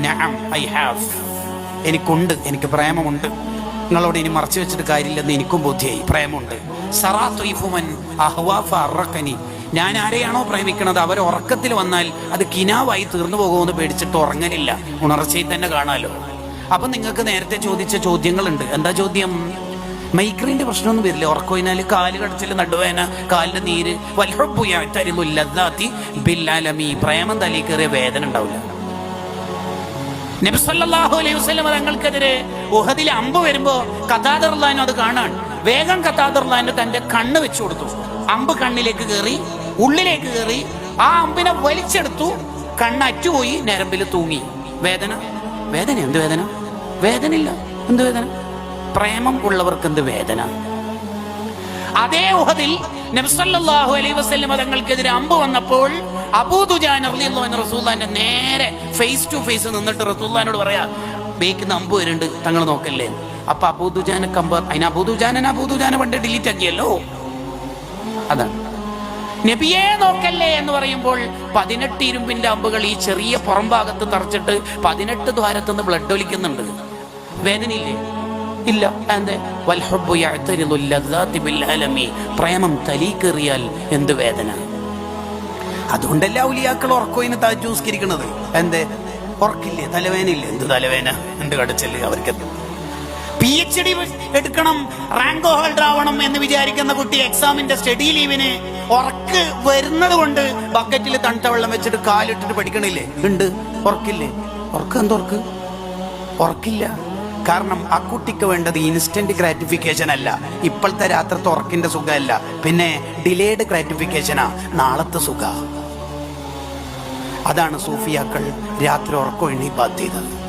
നഅം I have എനിക്കുണ്ട് എനിക്ക് പ്രേമമുണ്ട്. നിങ്ങളോട് ഇനി മറച്ചു വെച്ചിട്ട് കാര്യമില്ലെന്ന് എനിക്കും ബോധ്യമായി പ്രേമുണ്ട് സറാത്തുൻ അറക്കനി ഞാൻ ആരെയാണോ പ്രേമിക്കുന്നത്? അവർ ഉറക്കത്തിൽ വന്നാൽ അത് കിനാവായി തീർന്നു പോകുമെന്ന് പേടിച്ചിട്ട് ഉറങ്ങലില്ല. ഉണർച്ചയിൽ തന്നെ കാണാലോ. അപ്പൊ നിങ്ങൾക്ക് നേരത്തെ ചോദിച്ച ചോദ്യങ്ങളുണ്ട്. എന്താ ചോദ്യം? മൈഗ്രെയിന്റെ പ്രശ്നമൊന്നും വരില്ല. ഉറക്കോയിനാൽ കാൽ കടച്ചിൽ നടുവേന കാലിന്റെ നീര്. വല്ലപ്പുയാത്തി ബില്ലാലമി പ്രേമം തലയിൽ കയറിയ വേദന ഉണ്ടാവില്ല. നബിസല്ലാഹു അലൈഹി വസ്ലം തങ്ങൾക്കെതിരെ ഉഹദിൽ അമ്പ് വരുമ്പോ കഥാദർലാൻ അത് കാണാൻ വേഗം കഥാദർലാൻ തന്റെ കണ്ണ് വെച്ചു കൊടുത്തു. അമ്പ് കണ്ണിലേക്ക് കയറി ഉള്ളിലേക്ക് കയറി ആ അമ്പിനെ വലിച്ചെടുത്തു കണ്ണ് അറ്റുപോയി ഞരമ്പിൽ തൂങ്ങി. വേദന? വേദന? എന്ത് വേദന? വേദനയില്ല. എന്ത് വേദന? പ്രേമം ഉള്ളവർക്ക് എന്ത് വേദന? അതേ ഉഹദിൽ നബ്സല്ലാഹു അലൈഹി വസല്ലം തങ്ങൾക്കെതിരെ അമ്പ് വന്നപ്പോൾ റസൂല്ലാന്റെ നേരെ ഫേസ് ടു ഫേസ് നിന്നിട്ട് റസൂല്ലാനോട് പറയാ ബേക്കുന്ന അമ്പ് വരുന്നുണ്ട് തങ്ങൾ നോക്കല്ലേ? അപ്പൊ അബൂദുജാനെ കമ്പ അതിന് അബൂദുജാനൻ അബൂദുജാനെ പണ്ട് ഡിലീറ്റ് ആക്കിയല്ലോ. അതാണ് നബിയെ നോക്കല്ലേ എന്ന് പറയുമ്പോൾ പതിനെട്ട് ഇരുമ്പിന്റെ അമ്പുകൾ ഈ ചെറിയ പുറം ഭാഗത്ത് തറച്ചിട്ട് പതിനെട്ട് ദ്വാരത്തുനിന്ന് ബ്ലഡ് ഒലിക്കുന്നുണ്ട്. വേദനയില്ലേ? ഇല്ല. അലമി. പ്രേമം തലീക്കേറിയാൽ എന്ത് വേദന? അതുകൊണ്ടല്ല ഔലിയാക്കൾ ഉറക്കോയിന് താജൂസ്കരിക്കണത് എന്തേ? ഉറക്കില്ലേ? തലവേനയില്ലേ എന്ത് തലവേന എന്ത് കടച്ചല്ലേ അവർക്ക് പി എച്ച് ഡി എടുക്കണം റാങ്ക് ഹോൾഡർ ആവണം എന്ന് വിചാരിക്കുന്ന കുട്ടി എക്സാമിന്റെ സ്റ്റഡി ലീവിന് ഉറക്ക് വരുന്നത് കൊണ്ട് ബക്കറ്റിൽ തണുത്ത വെള്ളം വെച്ചിട്ട് കാലിട്ടിട്ട് പഠിക്കണില്ലേ? ഉണ്ട്. ഉറക്കില്ലേ? ഉറക്ക് ഉറക്കില്ല. കാരണം ആ കുട്ടിക്ക് വേണ്ടത് ഇൻസ്റ്റന്റ് ഗ്രാറ്റിഫിക്കേഷൻ അല്ല. ഇപ്പോഴത്തെ രാത്രത്തെ ഉറക്കിന്റെ സുഖമല്ല. പിന്നെ ഡിലേഡ് ഗ്രാറ്റിഫിക്കേഷനാ നാളത്തെ സുഖ. അതാണ് സൂഫിയാക്കൾ രാത്രി ഉറക്കം എണ്ണി ബാധ്യത